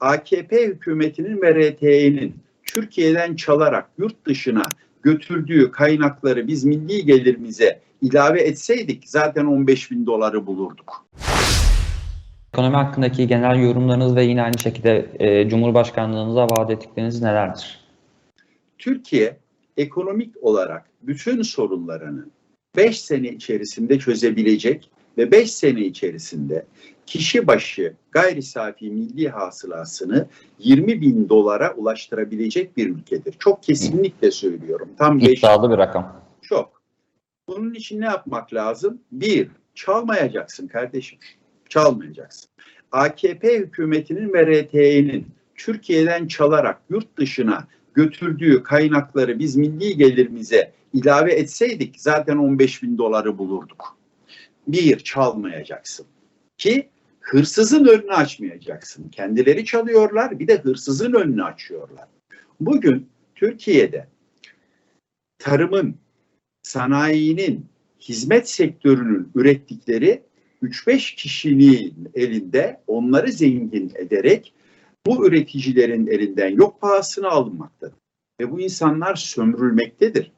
AKP hükümetinin ve RT'nin Türkiye'den çalarak yurt dışına götürdüğü kaynakları biz milli gelirimize ilave etseydik zaten 15 bin doları bulurduk. Ekonomi hakkındaki genel yorumlarınız ve yine aynı şekilde e, Cumhurbaşkanlığınıza vaat ettikleriniz nelerdir? Türkiye ekonomik olarak bütün sorunlarını 5 sene içerisinde çözebilecek ve 5 sene içerisinde kişi başı gayri safi milli hasılasını 20 bin dolara ulaştırabilecek bir ülkedir. Çok kesinlikle söylüyorum. Tam 5 İddialı bir rakam. çok. Bunun için ne yapmak lazım? Bir, çalmayacaksın kardeşim. Çalmayacaksın. AKP hükümetinin ve RT'nin Türkiye'den çalarak yurt dışına götürdüğü kaynakları biz milli gelirimize ilave etseydik zaten 15 bin doları bulurduk. Bir, çalmayacaksın. Ki hırsızın önünü açmayacaksın. Kendileri çalıyorlar bir de hırsızın önünü açıyorlar. Bugün Türkiye'de tarımın, sanayinin, hizmet sektörünün ürettikleri 3-5 kişinin elinde onları zengin ederek bu üreticilerin elinden yok pahasına alınmaktadır. Ve bu insanlar sömürülmektedir.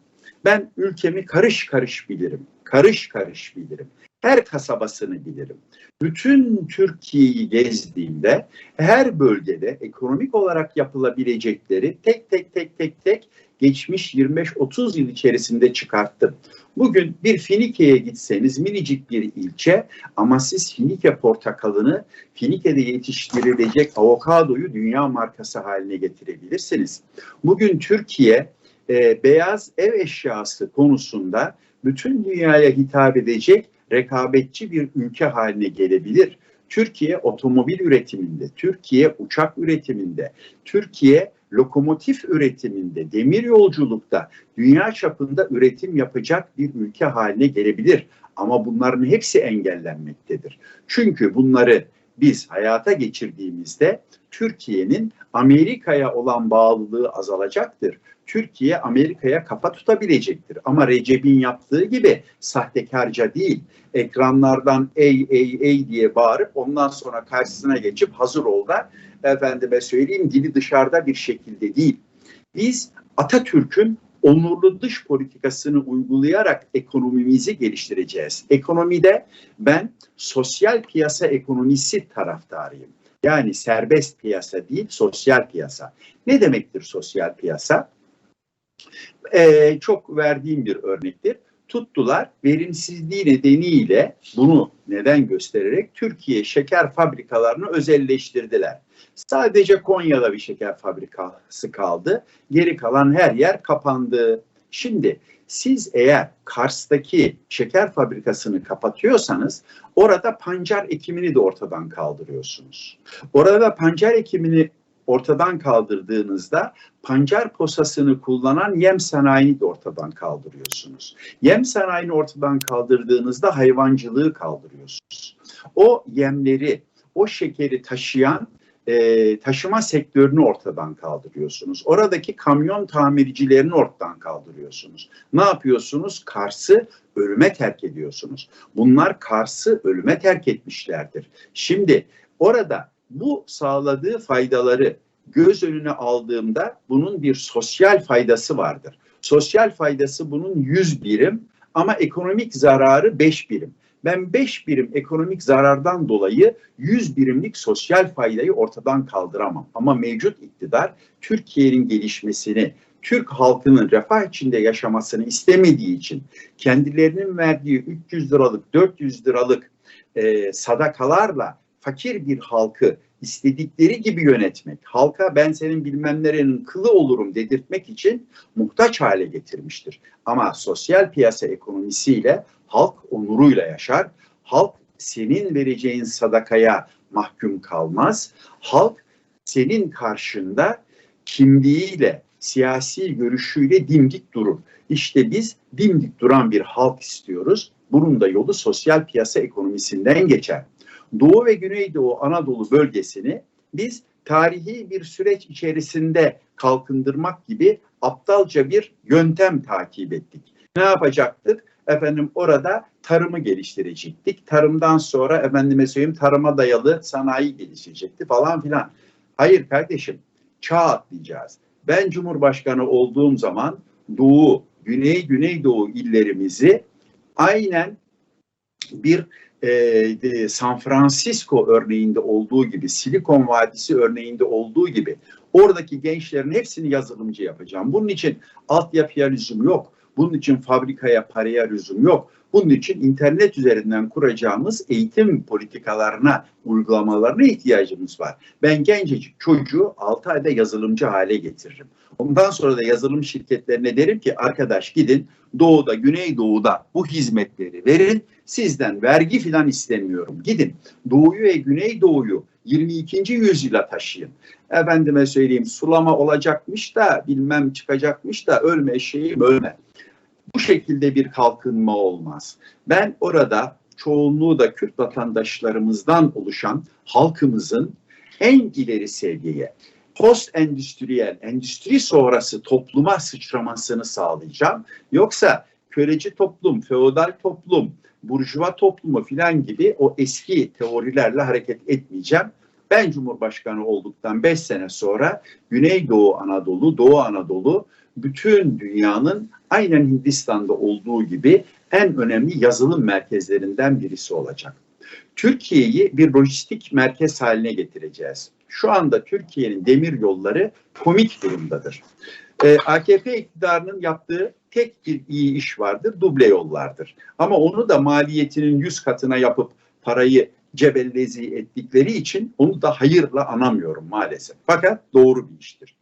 Ben ülkemi karış karış bilirim. Karış karış bilirim. Her kasabasını bilirim. Bütün Türkiye'yi gezdiğimde her bölgede ekonomik olarak yapılabilecekleri tek tek tek tek tek geçmiş 25-30 yıl içerisinde çıkarttım. Bugün bir Finike'ye gitseniz minicik bir ilçe ama siz Finike portakalını Finike'de yetiştirilecek avokadoyu dünya markası haline getirebilirsiniz. Bugün Türkiye e, beyaz ev eşyası konusunda bütün dünyaya hitap edecek rekabetçi bir ülke haline gelebilir. Türkiye otomobil üretiminde, Türkiye uçak üretiminde, Türkiye lokomotif üretiminde, demir yolculukta dünya çapında üretim yapacak bir ülke haline gelebilir. Ama bunların hepsi engellenmektedir. Çünkü bunları biz hayata geçirdiğimizde Türkiye'nin Amerika'ya olan bağlılığı azalacaktır. Türkiye Amerika'ya kafa tutabilecektir. Ama Recep'in yaptığı gibi sahtekarca değil. Ekranlardan ey ey ey diye bağırıp ondan sonra karşısına geçip hazır ol da efendime söyleyeyim dili dışarıda bir şekilde değil. Biz Atatürk'ün onurlu dış politikasını uygulayarak ekonomimizi geliştireceğiz. Ekonomide ben sosyal piyasa ekonomisi taraftarıyım. Yani serbest piyasa değil, sosyal piyasa. Ne demektir sosyal piyasa? Ee, çok verdiğim bir örnektir. Tuttular verimsizliği nedeniyle bunu neden göstererek Türkiye şeker fabrikalarını özelleştirdiler. Sadece Konya'da bir şeker fabrikası kaldı. Geri kalan her yer kapandı. Şimdi siz eğer Kars'taki şeker fabrikasını kapatıyorsanız orada pancar ekimini de ortadan kaldırıyorsunuz. Orada pancar ekimini ortadan kaldırdığınızda pancar posasını kullanan yem sanayini de ortadan kaldırıyorsunuz. Yem sanayini ortadan kaldırdığınızda hayvancılığı kaldırıyorsunuz. O yemleri, o şekeri taşıyan e, taşıma sektörünü ortadan kaldırıyorsunuz. Oradaki kamyon tamircilerini ortadan kaldırıyorsunuz. Ne yapıyorsunuz? Kars'ı ölüme terk ediyorsunuz. Bunlar Kars'ı ölüme terk etmişlerdir. Şimdi orada bu sağladığı faydaları göz önüne aldığımda bunun bir sosyal faydası vardır. Sosyal faydası bunun 100 birim ama ekonomik zararı 5 birim. Ben 5 birim ekonomik zarardan dolayı 100 birimlik sosyal faydayı ortadan kaldıramam. Ama mevcut iktidar Türkiye'nin gelişmesini, Türk halkının refah içinde yaşamasını istemediği için kendilerinin verdiği 300 liralık, 400 liralık e, sadakalarla fakir bir halkı istedikleri gibi yönetmek, halka ben senin bilmem nerenin kılı olurum dedirtmek için muhtaç hale getirmiştir. Ama sosyal piyasa ekonomisiyle halk onuruyla yaşar. Halk senin vereceğin sadakaya mahkum kalmaz. Halk senin karşında kimliğiyle, siyasi görüşüyle dimdik durur. İşte biz dimdik duran bir halk istiyoruz. Bunun da yolu sosyal piyasa ekonomisinden geçer. Doğu ve Güneydoğu Anadolu bölgesini biz tarihi bir süreç içerisinde kalkındırmak gibi aptalca bir yöntem takip ettik. Ne yapacaktık? Efendim orada tarımı geliştirecektik. Tarımdan sonra efendime söyleyeyim tarıma dayalı sanayi gelişecekti falan filan. Hayır kardeşim, çağ atlayacağız. Ben Cumhurbaşkanı olduğum zaman Doğu, Güney, Güneydoğu illerimizi aynen bir e, San Francisco örneğinde olduğu gibi, Silikon Vadisi örneğinde olduğu gibi oradaki gençlerin hepsini yazılımcı yapacağım. Bunun için altyapıya lüzum yok. Bunun için fabrikaya, paraya lüzum yok. Bunun için internet üzerinden kuracağımız eğitim politikalarına, uygulamalarına ihtiyacımız var. Ben gencecik çocuğu 6 ayda yazılımcı hale getiririm. Ondan sonra da yazılım şirketlerine derim ki arkadaş gidin doğuda, güneydoğuda bu hizmetleri verin. Sizden vergi filan istemiyorum. Gidin doğuyu ve güneydoğuyu 22. yüzyıla taşıyın. Efendime söyleyeyim sulama olacakmış da bilmem çıkacakmış da ölme şeyim ölme. Bu şekilde bir kalkınma olmaz. Ben orada çoğunluğu da Kürt vatandaşlarımızdan oluşan halkımızın en ileri seviyeye post endüstriyel, endüstri sonrası topluma sıçramasını sağlayacağım. Yoksa köleci toplum, feodal toplum, burjuva toplumu filan gibi o eski teorilerle hareket etmeyeceğim. Ben Cumhurbaşkanı olduktan 5 sene sonra Güneydoğu Anadolu, Doğu Anadolu bütün dünyanın aynen Hindistan'da olduğu gibi en önemli yazılım merkezlerinden birisi olacak. Türkiye'yi bir lojistik merkez haline getireceğiz. Şu anda Türkiye'nin demir yolları komik durumdadır. Ee, AKP iktidarının yaptığı tek bir iyi iş vardır, duble yollardır. Ama onu da maliyetinin yüz katına yapıp parayı cebellezi ettikleri için onu da hayırla anamıyorum maalesef. Fakat doğru bir iştir.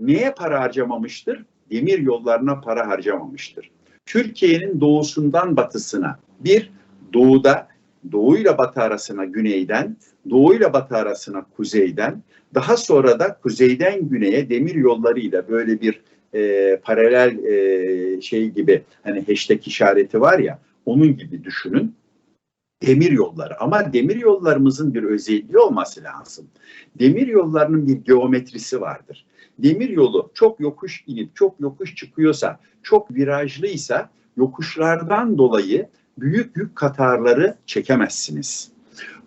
Neye para harcamamıştır? Demir yollarına para harcamamıştır. Türkiye'nin doğusundan batısına bir doğuda doğuyla batı arasına güneyden, doğuyla batı arasına kuzeyden, daha sonra da kuzeyden güneye demir yollarıyla böyle bir e, paralel e, şey gibi hani hashtag işareti var ya onun gibi düşünün demir yolları ama demir yollarımızın bir özelliği olması lazım. Demir yollarının bir geometrisi vardır. Demir yolu çok yokuş inip çok yokuş çıkıyorsa, çok virajlıysa yokuşlardan dolayı büyük yük katarları çekemezsiniz.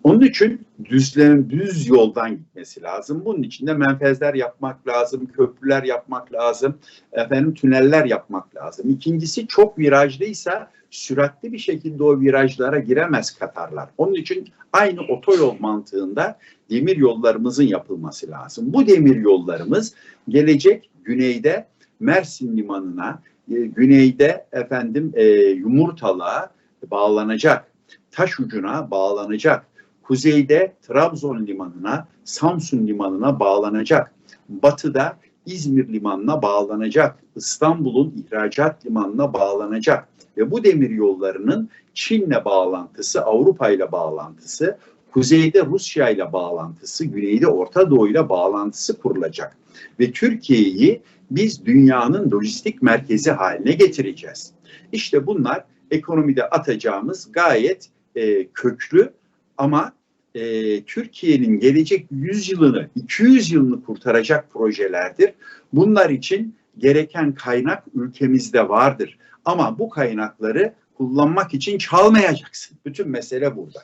Onun için düzlem, düz yoldan gitmesi lazım. Bunun için de menfezler yapmak lazım, köprüler yapmak lazım, efendim tüneller yapmak lazım. İkincisi çok virajlıysa süratli bir şekilde o virajlara giremez Katarlar. Onun için aynı otoyol mantığında demir yollarımızın yapılması lazım. Bu demir yollarımız gelecek güneyde Mersin limanına, e, güneyde efendim e, Yumurtalığa bağlanacak. Taş ucuna bağlanacak. Kuzeyde Trabzon limanına, Samsun limanına bağlanacak. Batıda İzmir limanına bağlanacak. İstanbul'un ihracat limanına bağlanacak. Ve bu demir yollarının Çin'le bağlantısı, Avrupa ile bağlantısı, kuzeyde Rusya ile bağlantısı, güneyde Orta Doğu ile bağlantısı kurulacak. Ve Türkiye'yi biz dünyanın lojistik merkezi haline getireceğiz. İşte bunlar ekonomide atacağımız gayet e, köklü ama e, Türkiye'nin gelecek 100 yılını, 200 yılını kurtaracak projelerdir. Bunlar için gereken kaynak ülkemizde vardır. Ama bu kaynakları kullanmak için çalmayacaksın. Bütün mesele burada.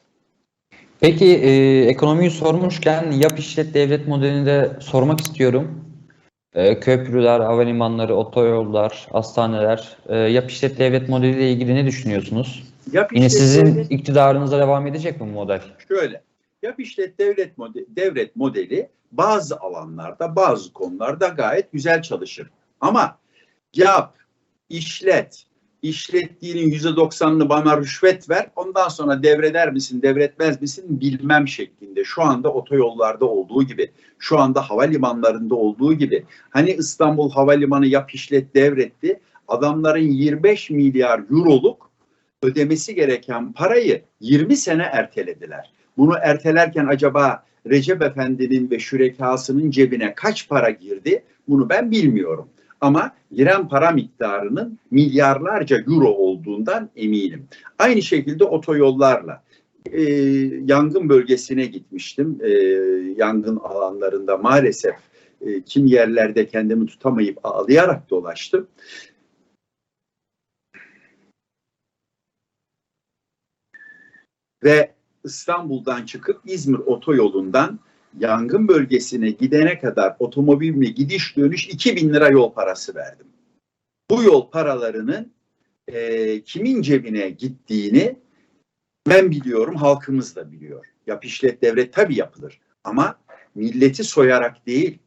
Peki e, ekonomiyi sormuşken yap işlet devlet modelini de sormak istiyorum. E, köprüler, havalimanları, otoyollar, hastaneler, e, yap işlet devlet modeliyle ilgili ne düşünüyorsunuz? Yap Yine işlet sizin devlet- iktidarınıza devam edecek mi bu model? şöyle. Yap işlet devlet modeli, devlet modeli bazı alanlarda, bazı konularda gayet güzel çalışır. Ama yap, işlet, işlettiğinin yüzde doksanını bana rüşvet ver, ondan sonra devreder misin, devretmez misin bilmem şeklinde. Şu anda otoyollarda olduğu gibi, şu anda havalimanlarında olduğu gibi. Hani İstanbul Havalimanı yap işlet devretti, adamların 25 milyar euroluk ödemesi gereken parayı 20 sene ertelediler. Bunu ertelerken acaba Recep Efendi'nin ve şürekasının cebine kaç para girdi? Bunu ben bilmiyorum. Ama giren para miktarının milyarlarca euro olduğundan eminim. Aynı şekilde otoyollarla e, yangın bölgesine gitmiştim. E, yangın alanlarında maalesef e, kim yerlerde kendimi tutamayıp ağlayarak dolaştım. Ve İstanbul'dan çıkıp İzmir otoyolundan yangın bölgesine gidene kadar otomobilimle gidiş dönüş 2000 lira yol parası verdim. Bu yol paralarının e, kimin cebine gittiğini ben biliyorum, halkımız da biliyor. Yap işlet devlet tabii yapılır ama milleti soyarak değil,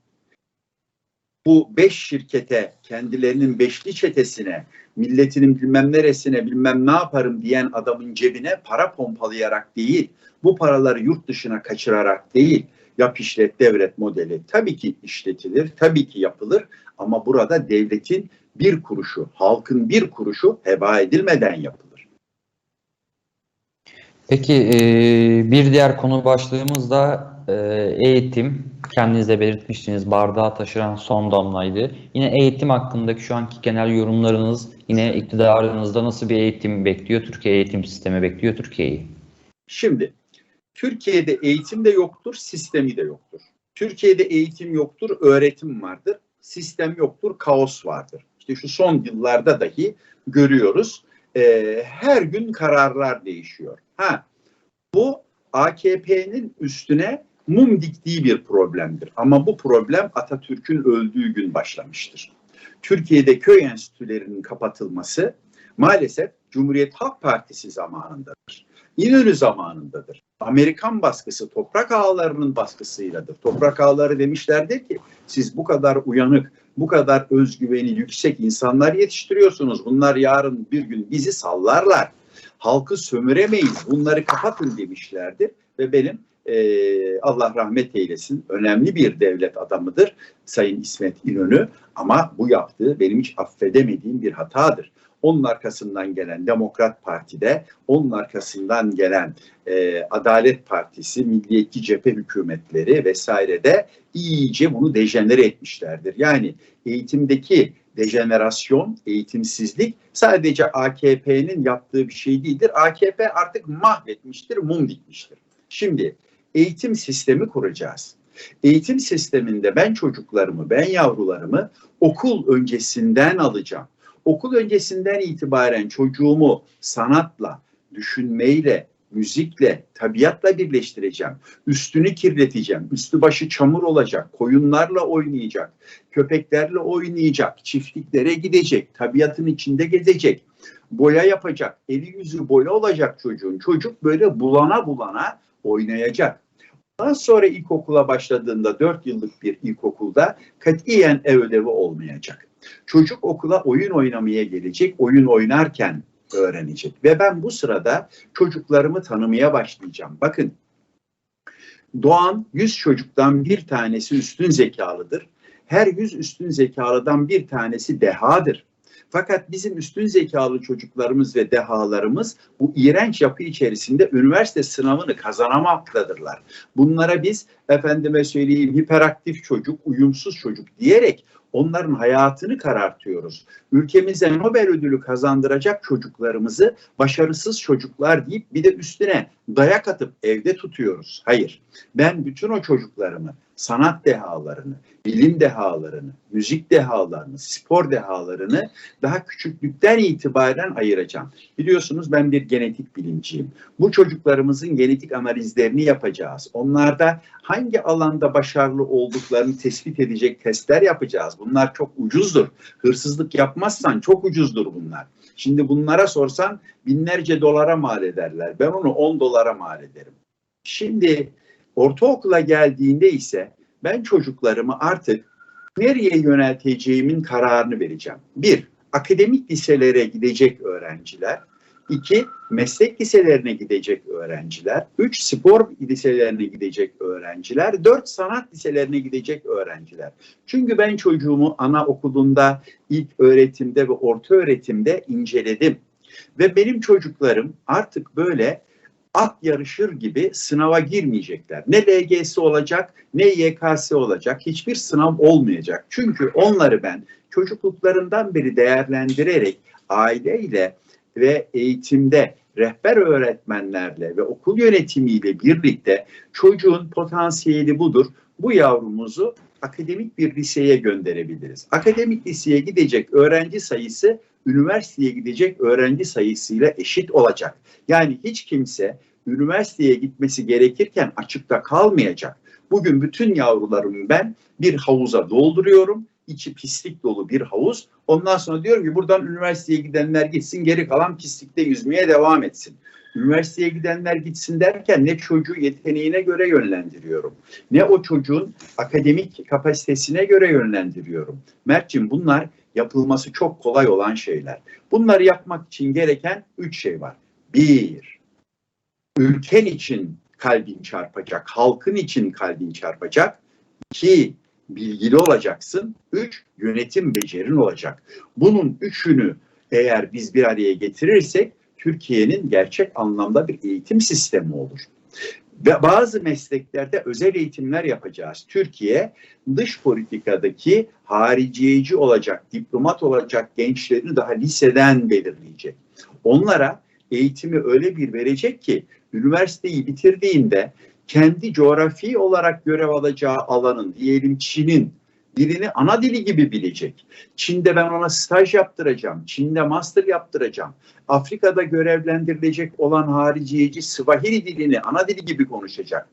bu beş şirkete, kendilerinin beşli çetesine, milletinin bilmem neresine, bilmem ne yaparım diyen adamın cebine para pompalayarak değil, bu paraları yurt dışına kaçırarak değil, yap işlet devlet modeli tabii ki işletilir, tabii ki yapılır ama burada devletin bir kuruşu, halkın bir kuruşu heba edilmeden yapılır. Peki bir diğer konu başlığımız da eğitim. Kendiniz de belirtmiştiniz bardağı taşıran son damlaydı. Yine eğitim hakkındaki şu anki genel yorumlarınız yine iktidarınızda nasıl bir eğitim bekliyor? Türkiye eğitim sistemi bekliyor Türkiye'yi. Şimdi Türkiye'de eğitim de yoktur, sistemi de yoktur. Türkiye'de eğitim yoktur, öğretim vardır. Sistem yoktur, kaos vardır. İşte şu son yıllarda dahi görüyoruz. Ee, her gün kararlar değişiyor. Ha, bu AKP'nin üstüne mum diktiği bir problemdir. Ama bu problem Atatürk'ün öldüğü gün başlamıştır. Türkiye'de köy enstitülerinin kapatılması maalesef Cumhuriyet Halk Partisi zamanındadır. İnönü zamanındadır. Amerikan baskısı toprak ağlarının baskısıyladır. Toprak ağları demişlerdir ki siz bu kadar uyanık, bu kadar özgüveni yüksek insanlar yetiştiriyorsunuz. Bunlar yarın bir gün bizi sallarlar. Halkı sömüremeyiz. Bunları kapatın demişlerdir. Ve benim eee, Allah rahmet eylesin önemli bir devlet adamıdır Sayın İsmet İnönü. Ama bu yaptığı benim hiç affedemediğim bir hatadır. Onun arkasından gelen Demokrat Parti'de, onun arkasından gelen e, Adalet Partisi, Milliyetçi Cephe hükümetleri vesairede iyice bunu dejenere etmişlerdir. Yani eğitimdeki dejenerasyon, eğitimsizlik sadece AKP'nin yaptığı bir şey değildir. AKP artık mahvetmiştir, mum dikmiştir. Şimdi eğitim sistemi kuracağız. Eğitim sisteminde ben çocuklarımı, ben yavrularımı okul öncesinden alacağım. Okul öncesinden itibaren çocuğumu sanatla, düşünmeyle, müzikle, tabiatla birleştireceğim. Üstünü kirleteceğim. Üstü başı çamur olacak. Koyunlarla oynayacak. Köpeklerle oynayacak. Çiftliklere gidecek. Tabiatın içinde gezecek. Boya yapacak. Eli yüzü boya olacak çocuğun. Çocuk böyle bulana bulana oynayacak. Daha sonra ilkokula başladığında 4 yıllık bir ilkokulda katiyen ev ödevi olmayacak. Çocuk okula oyun oynamaya gelecek, oyun oynarken öğrenecek. Ve ben bu sırada çocuklarımı tanımaya başlayacağım. Bakın, doğan 100 çocuktan bir tanesi üstün zekalıdır. Her 100 üstün zekalıdan bir tanesi dehadır. Fakat bizim üstün zekalı çocuklarımız ve dehalarımız bu iğrenç yapı içerisinde üniversite sınavını kazanamaktadırlar. Bunlara biz efendime söyleyeyim hiperaktif çocuk, uyumsuz çocuk diyerek onların hayatını karartıyoruz. Ülkemize Nobel ödülü kazandıracak çocuklarımızı başarısız çocuklar deyip bir de üstüne dayak atıp evde tutuyoruz. Hayır. Ben bütün o çocuklarımı, sanat dehalarını, bilim dehalarını, müzik dehalarını, spor dehalarını daha küçüklükten itibaren ayıracağım. Biliyorsunuz ben bir genetik bilimciyim. Bu çocuklarımızın genetik analizlerini yapacağız. Onlarda hangi alanda başarılı olduklarını tespit edecek testler yapacağız. Bunlar çok ucuzdur. Hırsızlık yapmazsan çok ucuzdur bunlar. Şimdi bunlara sorsan binlerce dolara mal ederler. Ben onu 10 dolara mal ederim. Şimdi ortaokula geldiğinde ise ben çocuklarımı artık nereye yönelteceğimin kararını vereceğim. Bir, akademik liselere gidecek öğrenciler. İki, meslek liselerine gidecek öğrenciler. Üç, spor liselerine gidecek öğrenciler. Dört, sanat liselerine gidecek öğrenciler. Çünkü ben çocuğumu anaokulunda, ilk öğretimde ve orta öğretimde inceledim. Ve benim çocuklarım artık böyle at yarışır gibi sınava girmeyecekler. Ne LGS olacak, ne YKS olacak, hiçbir sınav olmayacak. Çünkü onları ben çocukluklarından beri değerlendirerek aileyle ve eğitimde rehber öğretmenlerle ve okul yönetimiyle birlikte çocuğun potansiyeli budur. Bu yavrumuzu akademik bir liseye gönderebiliriz. Akademik liseye gidecek öğrenci sayısı üniversiteye gidecek öğrenci sayısıyla eşit olacak. Yani hiç kimse üniversiteye gitmesi gerekirken açıkta kalmayacak. Bugün bütün yavrularımı ben bir havuza dolduruyorum. İçi pislik dolu bir havuz. Ondan sonra diyorum ki buradan üniversiteye gidenler gitsin geri kalan pislikte yüzmeye devam etsin. Üniversiteye gidenler gitsin derken ne çocuğu yeteneğine göre yönlendiriyorum. Ne o çocuğun akademik kapasitesine göre yönlendiriyorum. Mert'ciğim bunlar yapılması çok kolay olan şeyler. Bunları yapmak için gereken üç şey var. Bir, ülken için kalbin çarpacak, halkın için kalbin çarpacak. İki, bilgili olacaksın. Üç, yönetim becerin olacak. Bunun üçünü eğer biz bir araya getirirsek Türkiye'nin gerçek anlamda bir eğitim sistemi olur. Ve bazı mesleklerde özel eğitimler yapacağız. Türkiye dış politikadaki hariciyeci olacak, diplomat olacak gençlerini daha liseden belirleyecek. Onlara eğitimi öyle bir verecek ki üniversiteyi bitirdiğinde kendi coğrafi olarak görev alacağı alanın diyelim Çin'in dilini ana dili gibi bilecek. Çin'de ben ona staj yaptıracağım. Çin'de master yaptıracağım. Afrika'da görevlendirilecek olan hariciyeci Swahili dilini ana dili gibi konuşacak.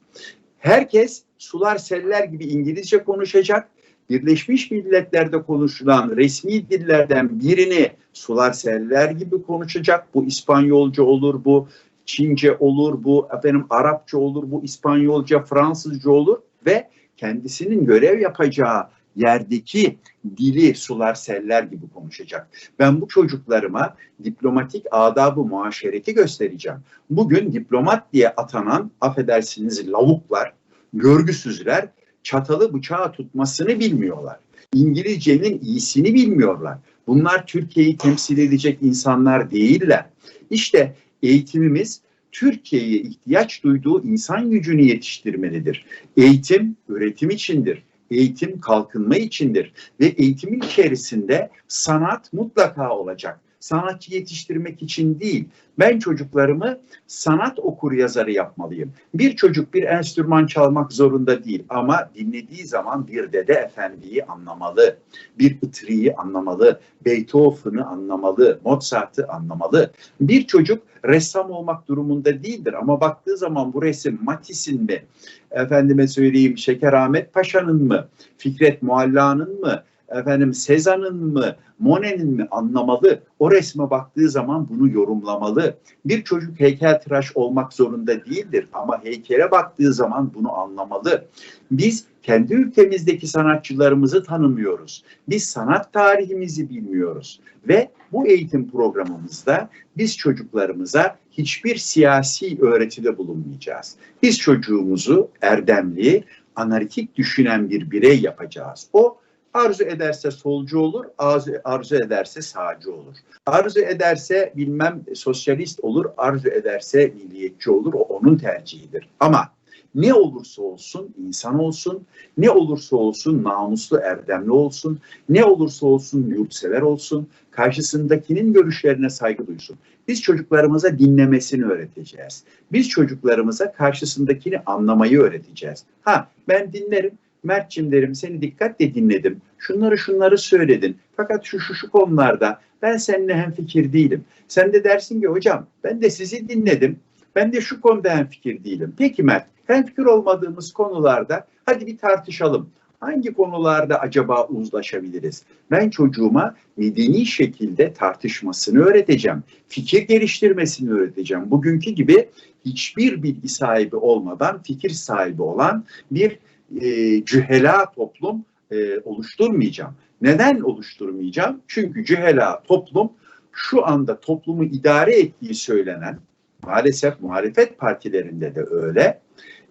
Herkes sular seller gibi İngilizce konuşacak. Birleşmiş Milletler'de konuşulan resmi dillerden birini sular seller gibi konuşacak. Bu İspanyolca olur, bu Çince olur, bu efendim Arapça olur, bu İspanyolca, Fransızca olur ve kendisinin görev yapacağı yerdeki dili sular seller gibi konuşacak. Ben bu çocuklarıma diplomatik adabı muaşereti göstereceğim. Bugün diplomat diye atanan affedersiniz lavuklar, görgüsüzler çatalı bıçağı tutmasını bilmiyorlar. İngilizcenin iyisini bilmiyorlar. Bunlar Türkiye'yi temsil edecek insanlar değiller. İşte eğitimimiz Türkiye'ye ihtiyaç duyduğu insan gücünü yetiştirmelidir. Eğitim üretim içindir. Eğitim kalkınma içindir ve eğitimin içerisinde sanat mutlaka olacak. Sanatçı yetiştirmek için değil. Ben çocuklarımı sanat okur yazarı yapmalıyım. Bir çocuk bir enstrüman çalmak zorunda değil ama dinlediği zaman bir dede efendiyi anlamalı, bir Itri'yi anlamalı, Beethoven'ı anlamalı, Mozart'ı anlamalı. Bir çocuk ressam olmak durumunda değildir ama baktığı zaman bu resim Matisse'in mi, efendime söyleyeyim Şekerahmet Paşa'nın mı, Fikret Mualla'nın mı, efendim Sezan'ın mı, Monet'in mi anlamalı. O resme baktığı zaman bunu yorumlamalı. Bir çocuk heykeltıraş olmak zorunda değildir ama heykele baktığı zaman bunu anlamalı. Biz kendi ülkemizdeki sanatçılarımızı tanımıyoruz. Biz sanat tarihimizi bilmiyoruz ve bu eğitim programımızda biz çocuklarımıza hiçbir siyasi öğretide bulunmayacağız. Biz çocuğumuzu erdemli, analitik düşünen bir birey yapacağız. O Arzu ederse solcu olur, arzu, arzu ederse sağcı olur. Arzu ederse bilmem sosyalist olur, arzu ederse milliyetçi olur. O onun tercihidir. Ama ne olursa olsun insan olsun, ne olursa olsun namuslu erdemli olsun, ne olursa olsun yurtsever olsun, karşısındakinin görüşlerine saygı duysun. Biz çocuklarımıza dinlemesini öğreteceğiz. Biz çocuklarımıza karşısındakini anlamayı öğreteceğiz. Ha ben dinlerim, Mert'cim derim seni dikkatle dinledim. Şunları şunları söyledin. Fakat şu şu şu konularda ben seninle hemfikir değilim. Sen de dersin ki hocam ben de sizi dinledim. Ben de şu konuda hemfikir değilim. Peki Mert, hemfikir olmadığımız konularda hadi bir tartışalım. Hangi konularda acaba uzlaşabiliriz? Ben çocuğuma medeni şekilde tartışmasını öğreteceğim. Fikir geliştirmesini öğreteceğim. Bugünkü gibi hiçbir bilgi sahibi olmadan fikir sahibi olan bir e, cühela toplum e, oluşturmayacağım. Neden oluşturmayacağım? Çünkü cühela toplum şu anda toplumu idare ettiği söylenen maalesef muhalefet partilerinde de öyle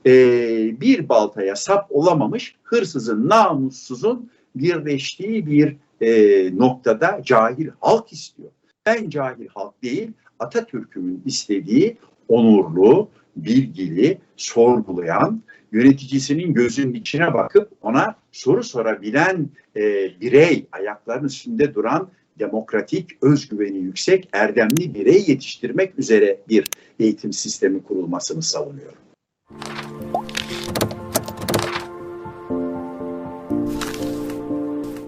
e, bir baltaya sap olamamış hırsızın namussuzun birleştiği bir e, noktada cahil halk istiyor. Ben cahil halk değil Atatürk'ün istediği onurlu, bilgili, sorgulayan, yöneticisinin gözünün içine bakıp ona soru sorabilen e, birey, ayaklarının üstünde duran demokratik, özgüveni yüksek, erdemli birey yetiştirmek üzere bir eğitim sistemi kurulmasını savunuyorum.